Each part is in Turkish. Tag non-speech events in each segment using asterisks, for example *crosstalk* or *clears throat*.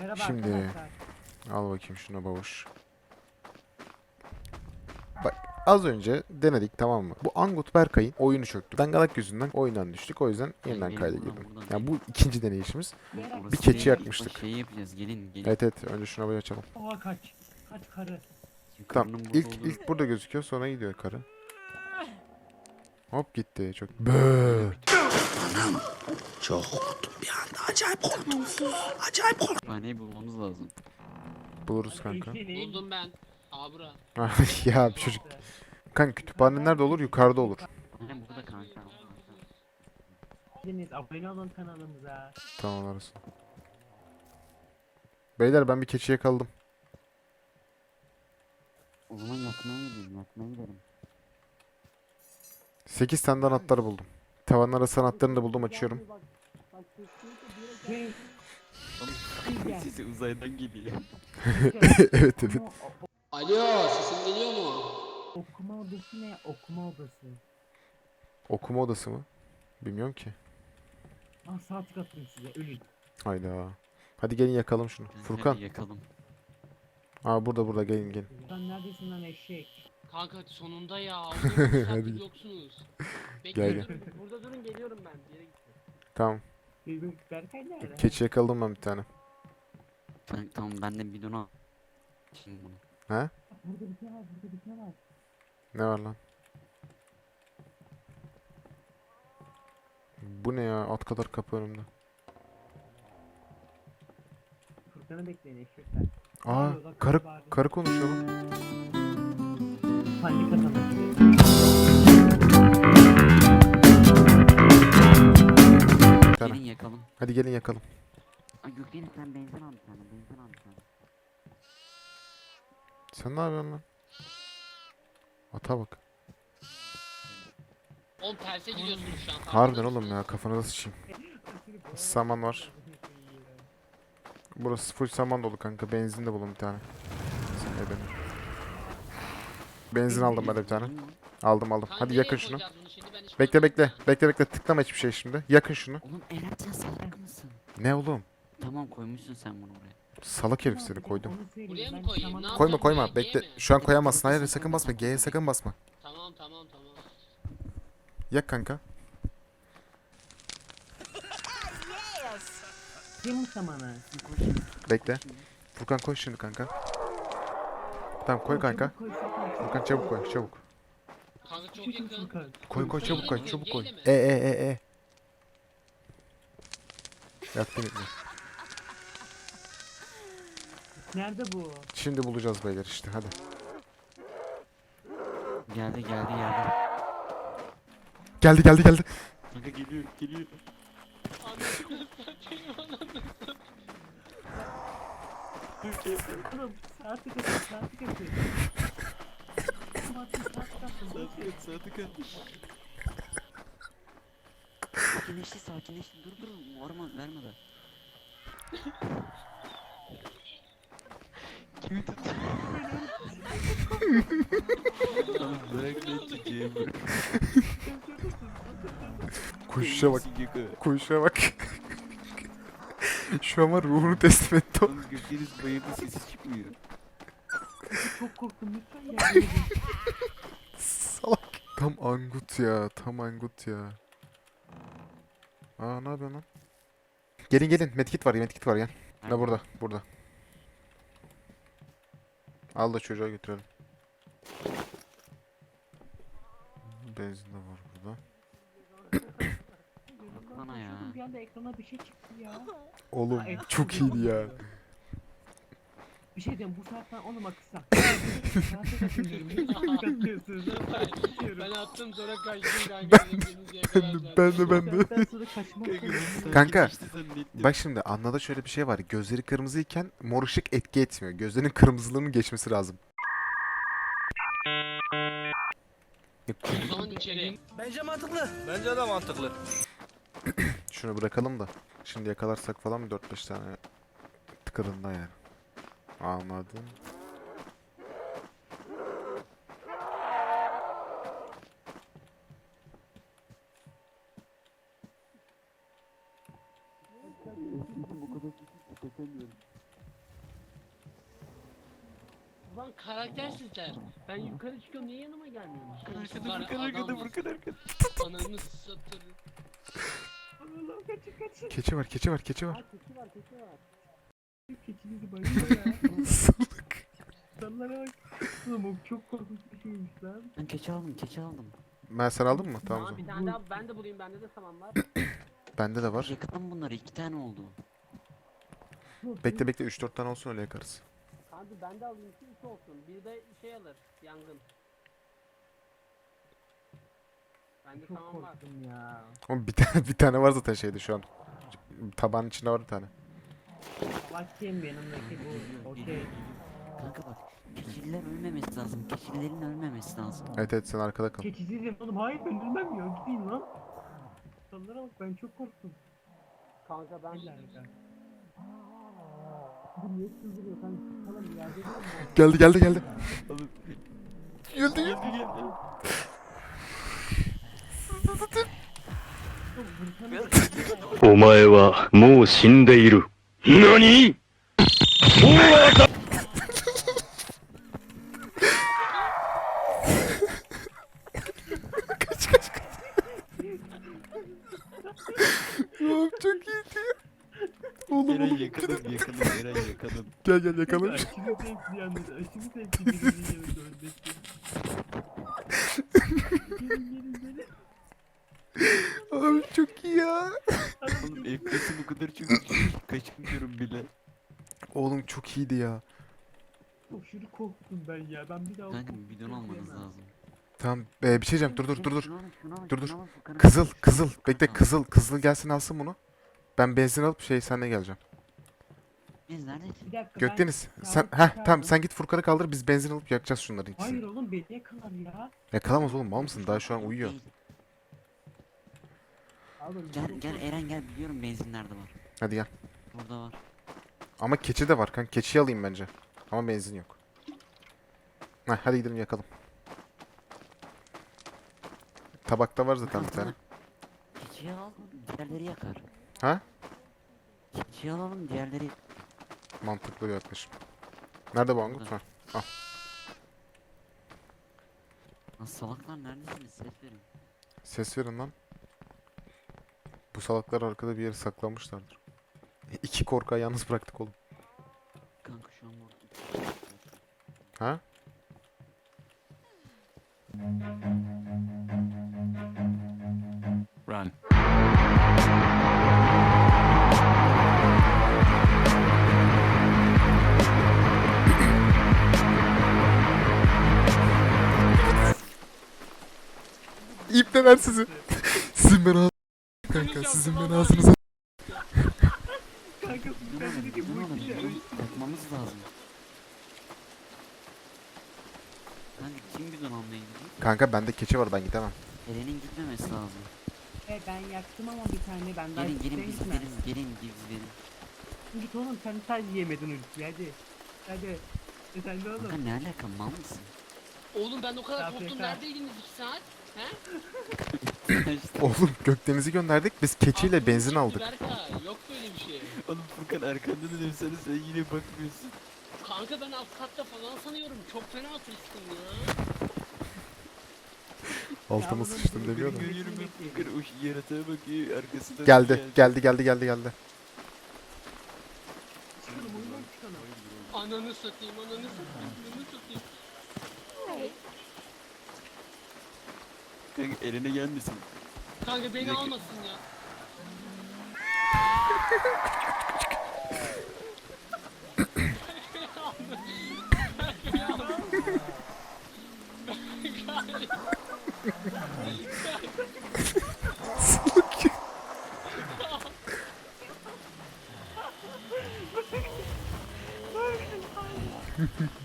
Merhaba Şimdi- arkadaşlar. Al bakayım şuna babuş. Bak az önce denedik tamam mı? Bu Angut Berkay'ın oyunu çöktü. Dangalak yüzünden oyundan düştük. O yüzden yeniden gelin kayda buradan, girdim. buradan Ya bu ikinci deneyişimiz. Orası Bir keçi değil, yakmıştık. Şey yapacağız gelin gelin. Evet evet önce şuna bir açalım. Oha kaç. Kaç karı. Tamam burada ilk ilk burada gözüküyor sonra gidiyor karı. Hop gitti çok. Bööö. Kütüphaneyi bulmamız lazım. Buluruz kanka. Buldum ben. Abra. *laughs* ya bir çocuk. Kanka kütüphane nerede olur? Yukarıda olur. Aynen burada kanka. Deniz abone olun kanalımıza. Tamam arasın. Beyler ben bir keçiye kaldım. O zaman yakmaya gidelim yakmaya gidelim. 8 tane de anahtarı buldum. Tavan arası anahtarını da buldum açıyorum. Sesi uzaydan geliyor. *laughs* evet evet. Alo sesim geliyor mu? okuma odası ne? Okuma odası. Okuma odası mı? Bilmiyorum ki. Ah saat atayım size ölün. Hayda. Hadi gelin yakalım şunu. Hadi Furkan. yakalım. Aa burada burada gelin gelin. Sen neredesin lan eşek? Kanka sonunda ya. *laughs* Hadi. Yoksunuz. Gel, Bekle gel. Burada durun geliyorum ben. Bir yere gittim. Tamam. Benim Berkay nerede? Keçi yakaladım ben bir tane. Ben, tamam ben de Şimdi bunu. He? Burada bir şey var burada bir şey var. Ne var lan? Bu ne ya? At kadar kapı önümde. Furkan'ı bekleyin eşekler. Aa karı bağırıyor. karı konuşuyor lan. Bir tane. Gelin yakalım. Hadi gelin yakalım. Ay sen benzin al bir tane benzin al bir tane. Sen ne yapıyorsun lan? Ata bak. Oğlum terse gidiyorsunuz şu an. Harbiden oğlum ya kafanıza sıçayım. Saman var. Burası full saman dolu kanka. Benzin de bulun bir tane. Sen de benim. Benzin aldım ben de bir tane. Aldım aldım. Hadi yakın şunu. Bekle bakmadım. bekle. Bekle bekle. Tıklama hiçbir şey şimdi. Yakın şunu. Oğlum Eren sen salak mısın? Ne oğlum? Tamam koymuşsun sen bunu oraya. Salak herif seni koydum. Buraya mı koyayım? Ne Koyma yapacağım koyma. buraya? Bekle. G mi? Şu an koyamazsın. Hayır sakın basma. G'ye sakın basma. Tamam tamam tamam. Yak kanka. Şimdi, Bekle. Furkan koy şimdi kanka. Tamam koy kanka. Furkan çabuk koy çabuk. Kanka çok yakın. Koy koy çabuk koy çabuk koy. E e e e. Yaktın ipini. Nerede bu? Şimdi bulacağız beyler işte hadi. Geldi geldi geldi. Geldi geldi geldi. Kanka geliyor geliyor. Oğlum saati kaçır saati kaçır. Saati kaç. Sakinleşti sakinleşti dur dur morma verme de. Kimi tut? Bırak çiçeği bırak. Kuşa bak. Gökü. Kuşa bak. *laughs* Şu var ruhunu teslim etti o. Oğlum Gökdeniz bayıldı sesi çıkmıyor. Çok korktum lütfen yardım edin. *laughs* Salak. Tam angut ya. Tam angut ya. Aa ne yapıyorsun lan? Gelin gelin. Medkit var. Medkit var gel. Ne burada? Burada. Al da çocuğa götürelim. Benzin de var burada. *clears throat* Bir anda ekrana bir şey çıktı ya. Oğlum Aa, evet, çok iyiydi ya. Bir şey diyeyim bu saatten oğlum akışsa. Saate kaçırıyorum. Lütfen kaçıyorsunuz. Ben. *laughs* Ben attım sonra kaçtım kanka. Ben, Ben de ben de. Kanka, Bak şimdi Anna'da şöyle bir şey var. Gözleri kırmızıyken mor ışık etki etmiyor. Gözlerinin kırmızılığının geçmesi lazım. O zaman içeri. Bence mantıklı. Bence de mantıklı. *clears throat* Şunu bırakalım da. Şimdi yakalarsak falan bir 4-5 tane tıkırında yani. Anladın. Lan karaktersizler. Ben yukarı çıkıyorum niye yanıma gelmiyorsunuz? Arkada Furkan arkada Furkan arkada. Ananı satırım. Kaçın kaçın. Keçi var keçi var keçi var. Keçi var keçi var. Keçinizi *laughs* bayılıyor ya. Salak. Sallara bak. Oğlum o çok korkunç bir şeymiş lan. Ben keçi aldım keçi aldım. Ben sen aldın mı? Tamam o bir zaman. tane daha ben de bulayım bende de saman var. *coughs* Bende de var. Yakalım bunları iki tane oldu. Bekle bekle 3-4 tane olsun öyle yakarız. Hadi ben de alayım ki iki olsun. Bir de şey alır yangın. Bende Çok saman var. korktum ya. Ama bir tane *laughs* bir tane var zaten şeyde şu an. Tabağın içinde var bir tane. Kim yanımdaki bu? Okey. Kanka bak keçiler ölmemesi lazım. Keçilerin ölmemesi lazım. Evet evet sen arkada kal. Keçisizim oğlum hayır öldürmem ya gideyim lan. Sallara bak ben çok korktum. Kanka ben dakika. Bu niye çıldırıyor sen falan bir yerde değil mi? Geldi geldi geldi. Geldi geldi. お前はもう死んでいる。何 Oğlum çok iyiydi. Oğlum Eren oğlum. yakalım yakalım Eren yakalım. Gel gel yakalım. Aşırı zevkli yalnız aşırı zevkli Abi çok iyi ya. Oğlum FPS'im bu kadar çok düşük, kaçamıyorum bile. Oğlum çok iyiydi ya. Aşırı korktum ben ya ben bir daha Kanka korktum, bir bidon almanız lazım. Tamam ee, bir şey diyeceğim dur dur dur dur. Dur, dur. Kızıl kızıl bekle Tamam. kızıl kızıl gelsin alsın bunu. Ben benzin alıp şey senle geleceğim. Biz neredeyiz? Bir dakika ben- Gökdeniz sen ben heh çağırdım. tamam sen git Furkan'ı kaldır biz benzin alıp yakacağız şunları Hayır ikisini. oğlum beni yakalar ya. Yakalamaz oğlum mal mısın daha şu an uyuyor. Değil. Gel gel. Eren gel biliyorum benzin nerede var. Hadi gel. Burada var. Ama keçi de var kanka keçiyi alayım bence. Ama benzin yok. Heh, hadi gidelim yakalım. Tabakta var zaten bir tane. Keçiyi al diğerleri yakar. Ha? Keçiyi alalım diğerleri Mantıklı bir yaklaşım. Nerede bu Angut? Ha. Lan salaklar neredesiniz ses verin. Ses verin lan. Bu salaklar arkada bir yere saklanmışlardır. İki korkağı yalnız bıraktık oğlum. Kanka şu an. Ha? Run. İpneler sizi. *laughs* sizin ben. Kanka sizin ben ağzınıza. Kanka alın dedi ki bu ikili bidon yakmamız lazım. Kanka kim bidon almaya gidiyor? Kanka bende keçi var ben gidemem. Eren'in gitmemesi lazım. E, ben yaktım ama bir tane ben daha Gelin gelin biz gidelim gelin biz gidelim. Git oğlum sen sadece yemedin ultiyi hadi. Hadi. E sen de Kanka oğlum. ne alaka mal mısın? Oğlum ben o kadar korktum neredeydiniz 2 saat? He? *laughs* Oğlum Gökdeniz'i gönderdik biz keçiyle benzin aldık. Berkay, Yok böyle bir şey. oğlum Furkan arkanda dedim sana sen yine bakmıyorsun. Kanka ben alt katta falan sanıyorum. Çok fena tırstım ya. *laughs* Altıma sıçtım demiyor da. Görüyorum ben Furkan o yaratığa bakıyor arkasından Geldi geldi geldi geldi geldi. Ananı satayım, ananı satayım, ananı satayım. *laughs* Kanka Eren'e gelmesin. Kanka beni almasın ya. *laughs*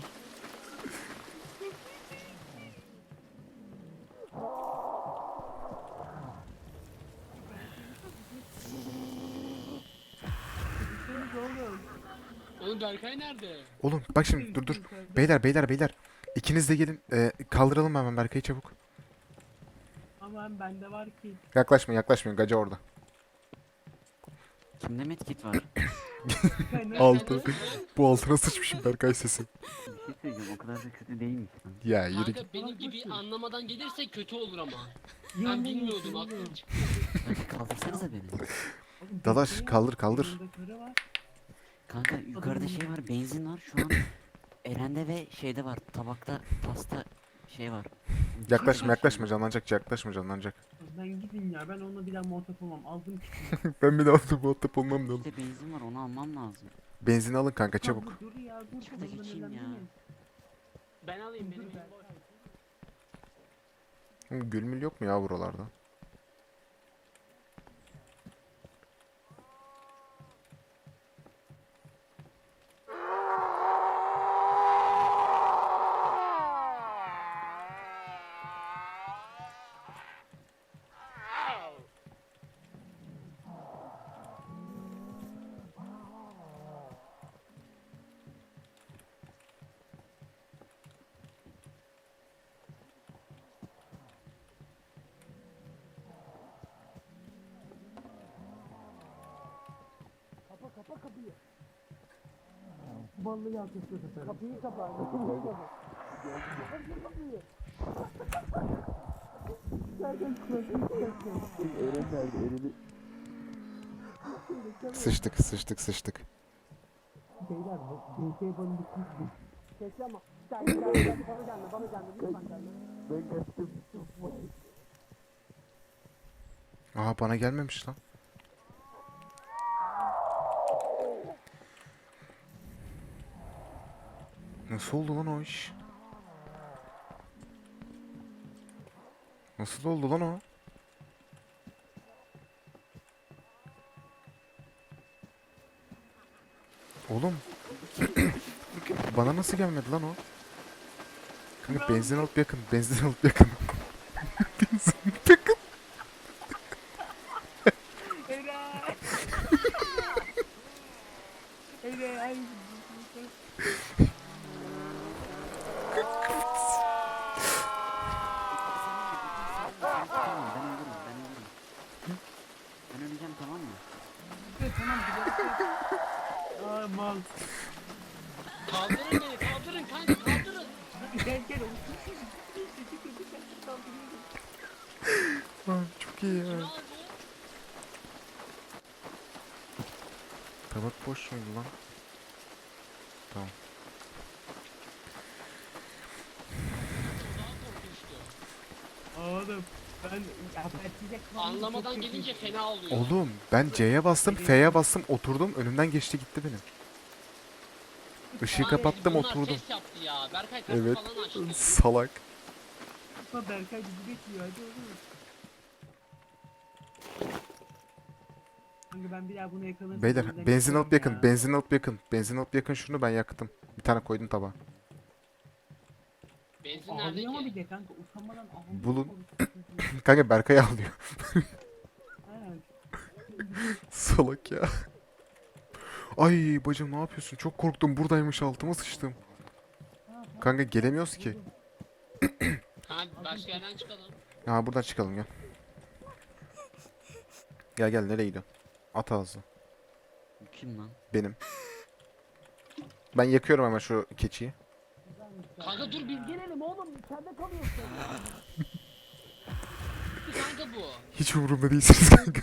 Oğlum Berkay nerede? Oğlum bak şimdi dur dur. Beyler beyler beyler. İkiniz de gelin. Ee, kaldıralım hemen Berkay'ı çabuk. Aman bende var ki. Yaklaşmayın yaklaşmayın. Gaca orada. Kimde medkit var? Altı. Bu altına sıçmışım Berkay sesi. Bir şey söyleyeceğim o kadar da kötü değilmiş. Ya yürü Kanka git. benim gibi anlamadan gelirse kötü olur ama. Ben bilmiyordum aklım çıktı. Hadi kaldırsanıza beni. Dadaş, kaldır, kaldır. Yanında karı var. Kanka yukarıda şey var benzin var şu an. Eren'de ve şeyde var tabakta pasta şey var. Yaklaşma yaklaşma canlanacak yaklaşma canlanacak. Ben gidin ya ben onunla bir daha muhatap olmam. Aldım ki. *laughs* ben bir daha onunla muhatap olmam lazım. İşte benzin var onu almam lazım. Benzin alın kanka çabuk. Dur ya dur. Ya. Ben alayım benim Gülmül yok mu ya buralarda? Ballı yaklaşıyor sefer. Kapıyı kapa. Sıçtık sıçtık sıçtık. Beyler DT balını bitmiş. Kesin ama. Gelme gelme bana gelme bana gelme lütfen gelme. Ben kaçtım. Aa bana gelmemiş lan. Nasıl oldu lan o iş? Nasıl oldu lan o? Oğlum. *clears throat* Bana nasıl gelmedi lan o? Kanka benzin alıp yakın, benzin alıp yakın. *laughs* benzin alıp yakın. Eren. Eren ay. Tamam ben ölürüm ben ölürüm. Ben öleceğim tamam mı? Tamam gidelim. Aa mal. Kaldırın beni kaldırın kanka kaldırın. Gel gel oğlum. Aa, çok iyi ya. Ne oldu? Tabak boş muydu lan? Tamam. Daha korkunçtu. Oğlum ben ya ben size kaldım, Anlamadan gelince fena oluyor. Oğlum ben C'ye bastım, F'ye bastım, oturdum. Önümden geçti gitti benim. Işığı Lan kapattım, bunlar oturdum. ses yaptı ya. Berkay kapı Evet. falan açtı. Salak. Ama Berkay bizi bekliyor hadi oğlum. Kanka ben bir daha bunu yakalarım. Beyler benzin alıp yakın, benzin alıp yakın. Benzin alıp yakın şunu ben yaktım. Bir tane koydum tabağa. Benzin nerede Ağlıyor ki? bir de kanka utanmadan ağlıyor. Bulun. *laughs* Kanka Berkay ağlıyor. *laughs* Salak ya. Ay bacım ne yapıyorsun? Çok korktum. Buradaymış altıma sıçtım. Kanka gelemiyoruz ki. Kanka başka yerden çıkalım. Ha buradan çıkalım gel. Gel gel nereye gidiyorsun? At ağzı. Kim lan? Benim. Ben yakıyorum hemen şu keçiyi. Kanka dur biz gelelim oğlum. Sende kalıyorsun. kanka bu. Hiç umurumda değilsiniz kanka.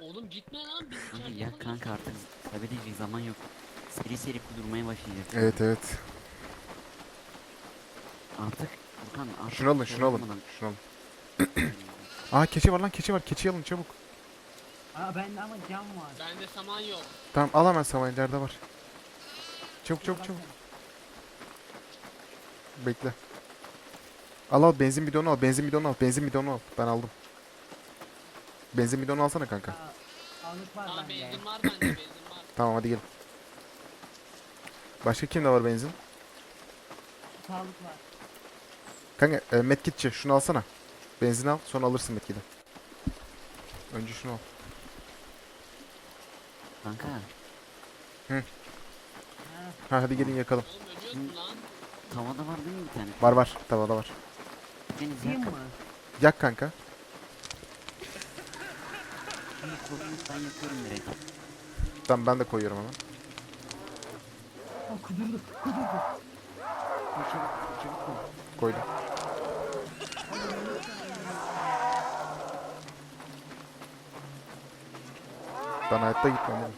Oğlum gitme lan biz Kanka içeride ya kalıyoruz. kanka artık kaybedecek zaman yok. Seri seri kudurmaya başlayacak. Evet evet. Artık Furkan artık Şunu alın şunu alın. Şunu alın. *clears throat* Aa keçi var lan keçi var. Keçiyi alın çabuk. Aa bende ama cam var. Bende saman yok. Tamam al hemen samanlarda var. Çabuk çabuk çabuk. Bekle. Al al benzin bidonu al. Benzin bidonu al. Benzin bidonu al. Ben aldım. Benzin bidonu alsana kanka. Aa, Sağlık var Aa bende. benzin var bende benzin var. Tamam hadi gelin. Başka kimde var benzin? Sağlık var. Kanka e, medkitçi şunu alsana. Benzin al sonra alırsın medkiti. Önce şunu al. Kanka Ha, Ha hadi gelin yakalım. Oğlum ölüyorsun lan. Tavada var değil mi bir tane? Var var tavada var. Deniz değil yak. mi? Yak kanka. Şimdi korkunç ben yakıyorum direkt. Tamam ben de koyuyorum hemen. Aa, kudurdu. Kudurdu. Koy çabuk, çabuk koy. Koydum. Ben hayatta gitmem oğlum.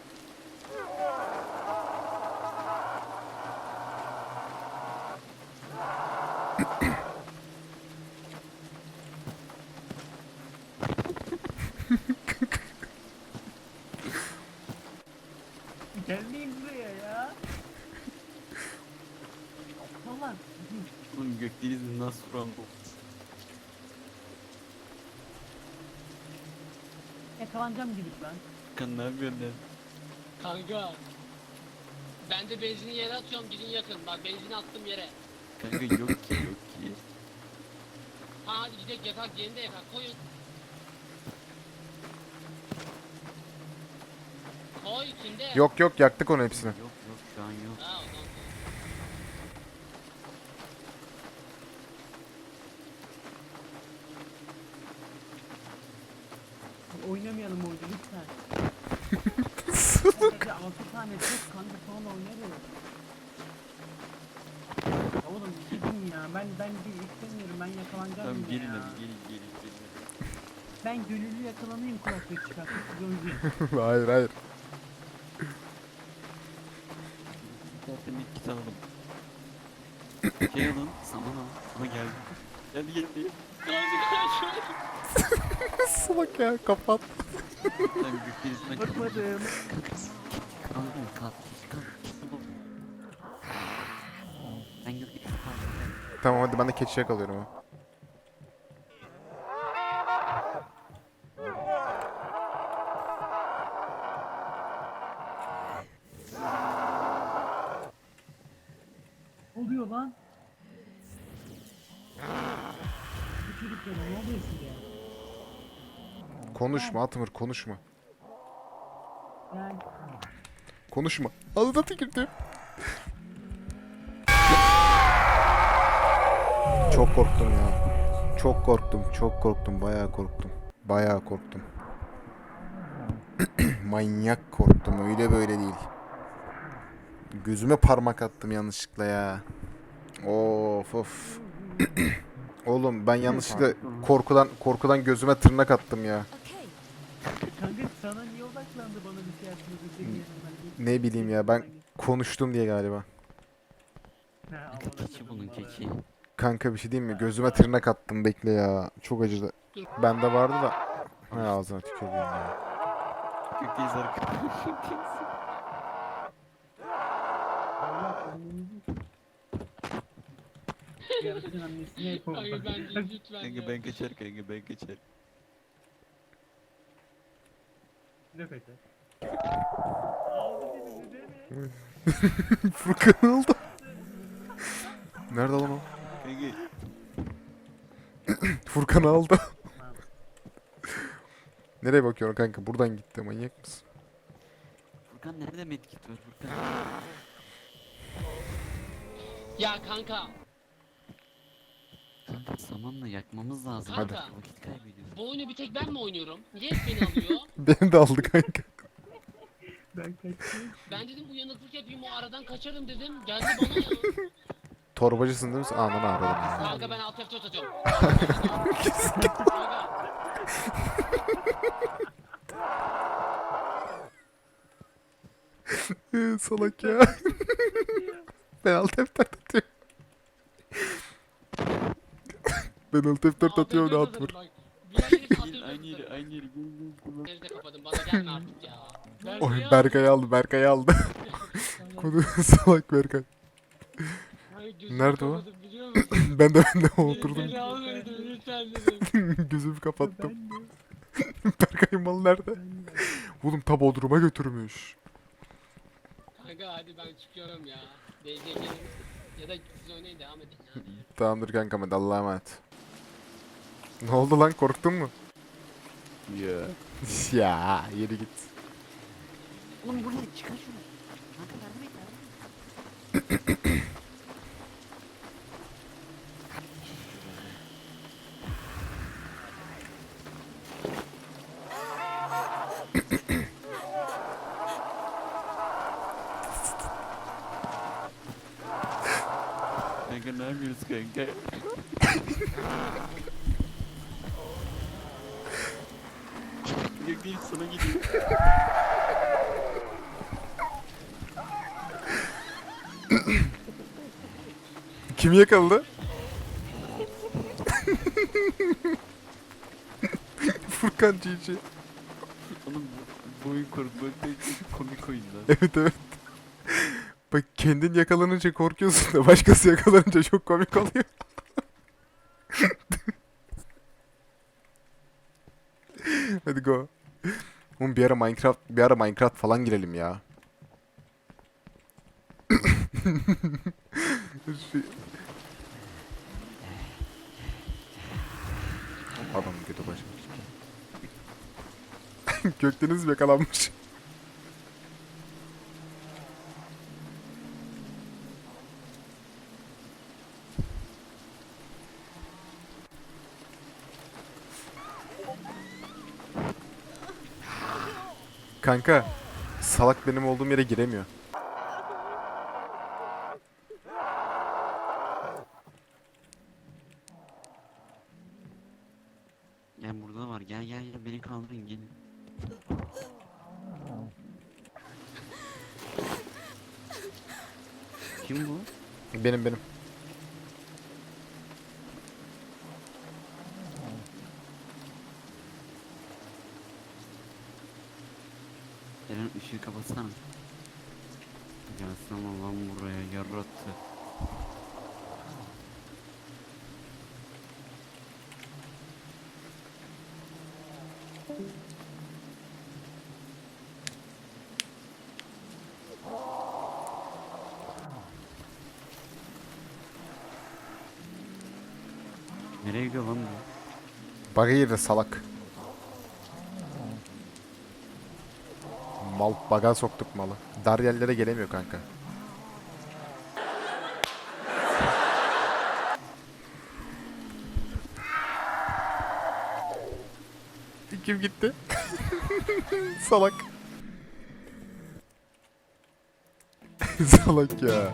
Gelmeyin buraya ya. Valla. Oğlum Gökdeniz nasıl vuran bu? Yakalanacağım gibi ben. Kan ne yapıyorsun lan? Kanka. Ben de benzini yere atıyorum gidin yakın. Bak benzini attım yere. Kanka yok ki yok ki. Ha hadi gidelim yakak yeni de yakak koyun. Koy kimde? Yok yok yaktık onu hepsini. Yok yok şu an yok. Ha o zaman. Oynamayalım oyunu lütfen. Kanka 6 tane çok kanka sonra oynarız. Oğlum gidin ya ben ben bir istemiyorum ben yakalanacağım Tamam gelin ya. hadi gelin gelin gelin. Ben gönüllü yakalanayım kulaklık çıkartıp *laughs* hayır hayır. Zaten ilk alalım. Şey alın, saman al. Ama geldi. Geldi geldi. *laughs* Salak ya kapat. Sen. Bakmadım. Kanka kalk. Kalk. Ben Gökdeniz'den kalk. Tamam hadi ben de keçi yakalıyorum ha. Oluyor lan? Bu çocuk ya ne oluyor size? Konuşma Atmır konuşma. Ben Konuşma. Ağzına tükürdüm. Çok korktum ya. Çok korktum, çok korktum, bayağı korktum. Bayağı korktum. *clears throat* Manyak korktum, öyle böyle değil. Gözüme parmak attım yanlışlıkla ya. Of of. *clears throat* Oğlum ben yanlışlıkla korkudan korkudan gözüme tırnak attım ya. kanka sana niye odaklandı bana bir şey yapmadı? Ne bileyim ya ben konuştum diye galiba. Ha. Keçi bulun keçi. Kanka bir şey diyeyim mi? Gözüme tırnak attım bekle ya. Çok acıdı. Bende vardı da. Hay ağzına tükürdüm ya. Annesine Kanka ben lütfen. Kanka ben kaçar kanka ben kaçar. Beni beni. Furkan oldu. Nerede lan o? Kanka *clears throat* Furkan aldı. *laughs* Nereye bakıyorsun kanka? Buradan gitti manyak mısın? Furkan nerede medkit var Furkan? Ya kanka. Kanka samanla yakmamız lazım. Hadi. Vakit kaybediyoruz. Bu oyunu bir tek ben mi oynuyorum? Niye hep beni alıyor? *laughs* Beni de aldı kanka. Ben kaçtım. Ben dedim uyanıklık yapayım o aradan kaçarım dedim. Geldi bana ya. *laughs* Torbacısın değil mi? sen? Ananı aradım. Kanka ben alt F4 atıyorum. *laughs* Salak ya. *laughs* ben alt F4 atıyorum. *laughs* ben alt F4 alt atıyorum F4 rahat atıyorum vur. bak. Bir an dedim alt Gelin F4 aynı yeri aynı yeri gel gel gel. Nerede kapadım bana gelme artık ya. Oy Berkay Berkay aldı Berkay aldı. Konu salak Berkay. Gözümü Nerede o? kapadım, Biliyor musun? *laughs* ben de ben de oturdum. Beni almayın lütfen dedim. Gözümü kapattım. Ben de. *laughs* Berkay mal nerede? Ben de. Oğlum ta Bodrum'a götürmüş. Kanka hadi ben çıkıyorum ya. DC gelin. Ya da siz oynayın devam edin ya. Tamamdır kankam hadi Allah'a emanet. Ne oldu lan korktun mu? Ya. *laughs* ya yeri git. Oğlum bu ne? Çıkar şunu. Kanka yardım et Kanka ne yapıyoruz kanka? Yok değil sana gidiyor. Kim yakaladı? *laughs* Furkan Cici. Oyun değil komik oyun lan. *laughs* Evet evet. Bak kendin yakalanınca korkuyorsun da başkası yakalanınca çok komik oluyor. *laughs* Hadi go. Oğlum bir ara Minecraft bir ara Minecraft falan girelim ya. *laughs* Adam kötü başlamış. *laughs* Gökdeniz yakalanmış. Kanka salak benim olduğum yere giremiyor. Gel burada da var gel gel gel beni kaldırın gelin. Kim bu? Benim benim. Eren ışığı kapatsana. Gelsene lan buraya yarattı. Nereye gidiyor lan bu? Bug'a girdi salak. Mal baga soktuk malı. Dar yerlere gelemiyor kanka. *laughs* Kim gitti? *laughs* Salak. *laughs* Salak ya.